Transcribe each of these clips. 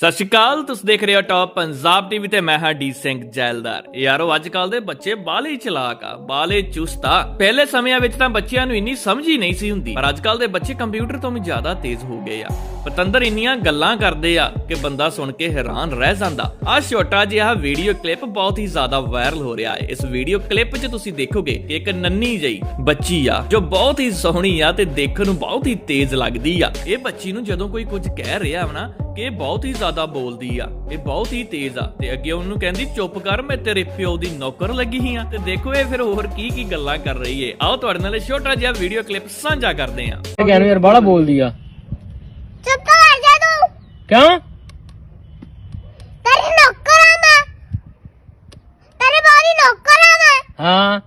ਸਤਿ ਸ਼੍ਰੀ ਅਕਾਲ, ਤੁਸੀਂ ਦੇਖ ਰਹੇ ਹੋ ਟੌਪ ਪੰਜਾਬ ਟੀਵੀ ਤੇ ਮੈਂ ਹਾਂ ਡੀ ਸਿੰਘ ਜੈਲਦਾਰ। ਯਾਰੋ ਅੱਜ ਕੱਲ ਦੇ ਬੱਚੇ ਬਾਲੇ ਚਲਾਕ ਆ ਬਾਲੇ ਚੁਸਤ ਪਹਿਲੇ ਸਮਿਆਂ ਵਿੱਚ ਤਾਂ ਬੱਚਿਆਂ ਨੂੰ ਇੰਨੀ ਸਮਝ ਹੀ ਨਹੀਂ ਸੀ ਹੁੰਦੀ, ਪਰ ਅੱਜ ਕੱਲ ਦੇ ਬੱਚੇ ਕੰਪਿਊਟਰ ਤੋਂ ਵੀ ਜ਼ਿਆਦਾ ਤੇਜ਼ ਹੋ ਗਏ ਆ। ਪਤੰਦਰ ਇੰਨੀਆਂ ਗੱਲਾਂ ਕਰਦੇ ਆ ਕਿ ਬੰਦਾ ਸੁਣ ਕੇ ਹੈਰਾਨ ਰਹਿ ਜਾਂਦਾ। ਆ ਛੋਟਾ ਜਿਹਾ ਵੀਡੀਓ ਕਲਿੱਪ ਬਹੁਤ ਹੀ ਜ਼ਿਆਦਾ ਵਾਇਰਲ ਹੋ ਰਿਹਾ ਹੈ। ਇਸ ਵੀਡੀਓ ਕਲਿੱਪ 'ਚ ਤੁਸੀਂ ਦੇਖੋਗੇ ਕਿ ਇੱਕ ਨੰਨੀ ਜਿਹੀ ਬੱਚੀ ਆ, ਜੋ ਬਹੁਤ ਹੀ ਸੋਹਣੀ ਆ ਤੇ ਦੇਖਣ ਨੂੰ ਬਹੁਤ ਹੀ ਤੇਜ਼ ਲੱਗਦੀ ਆ। ਇਹ ਬੱਚੀ ਨੂੰ ਜਦੋਂ ਕੋਈ ਕੁਝ ਕਹਿ ਰਿਹਾ ਨਾ ਕਿ ਇਹ ਬਹੁਤ ਹੀ ਜ਼ਿਆਦਾ ਬੋਲਦੀ ਆ। ਇਹ ਬਹੁਤ ਹੀ ਤੇਜ਼ ਆ। ਤੇ ਅੱਗੇ ਉਹਨੂੰ ਕਹਿੰਦੀ ਚੁੱਪ ਕਰ ਮੈਂ ਤੇਰੇ ਪਿਓ ਦੀ ਨੌਕਰ ਲੱਗੀ ਹੀ ਆ। ਤੇ ਦੇਖੋ ਇਹ ਫਿਰ ਹੋਰ ਕੀ ਕੀ ਗੱਲਾਂ ਕਰ ਰਹੀ ਏ। ਆਓ ਤੁਹਾਡੇ ਨਾਲ ਇਹ ਛੋਟਾ ਜਿਹਾ ਵੀਡੀਓ ਕਲਿੱਪ ਸਾਂਝਾ ਕਰਦੇ ਆ। ਕਹਿ ਨੂੰ ਯਾਰ ਬਾਹਲਾ ਬੋਲਦੀ ਆ। ਚੁੱਪ ਕਰ ਜਾ ਤੂੰ। ਕਿਉਂ? ਤੇਰੀ ਨੌਕਰ ਆ ਮੈਂ। ਤੇਰੇ ਬਾਰੀ ਨੌਕਰ ਆ ਮੈਂ। ਹਾਂ।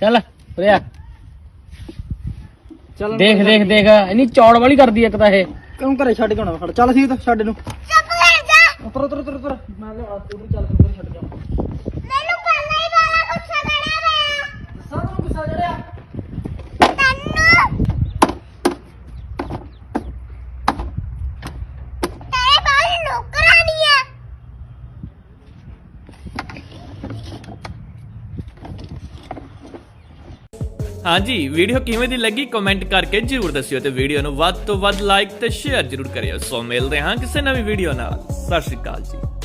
ਚੱਲ ਉਰੇ ਚੱਲ ਦੇਖ ਦੇਖ ਦੇਖ। ਇੰਨੀ ਚੌੜ ਵਾਲੀ ਕਰਦੀ ਆ ਇੱਕ ਤਾਂ ਇਹ। ਕਿਉਂ ਘਰੇ ਛੱਡ ਕੇ ਆਉਣਾ ਖੜ? ਚੱਲ ਸੀ ਤਾਂ ਛੱਡ ਨੂੰ ਚੁੱਪ ਕਰ ਜਾ। ਉਤਰ ਉਤਰ ਉਤਰ ਉਤਰ। ਮੈਂ ਲਿਆ ਤੂੰ ਚੱਲ ਤੂੰ ਛੱਡ ਕੇ ਆਉਣਾ ਮੈਨੂੰ ਪਹਿਲਾਂ ਹੀ ਬਾਲਾ ਗੁੱਸਾ ਚੜਿਆ ਪਿਆ ਸਾਨੂੰ ਗੁੱਸਾ ਚੜਿਆ ਤੈਨੂੰ ਤੇਰੇ ਬਾਰੀ ਨੌਕਰ ਆਣੀ ਆ ਹਾਂਜੀ ਵੀਡੀਓ ਕਿਵੇਂ ਦੀ ਲੱਗੀ ਕਮੈਂਟ ਕਰਕੇ ਜਰੂਰ ਦੱਸਿਓ ਤੇ ਵੀਡੀਓ ਨੂੰ ਵੱਧ ਤੋਂ ਵੱਧ ਲਾਈਕ ਤੇ ਸ਼ੇਅਰ ਜਰੂਰ ਕਰਿਓ। ਸੋ ਮਿਲਦੇ ਹਾਂ ਕਿਸੇ ਨਵੀਂ ਵੀਡੀਓ ਨਾਲ। ਸਤਿ ਸ਼੍ਰੀ ਅਕਾਲ ਜੀ।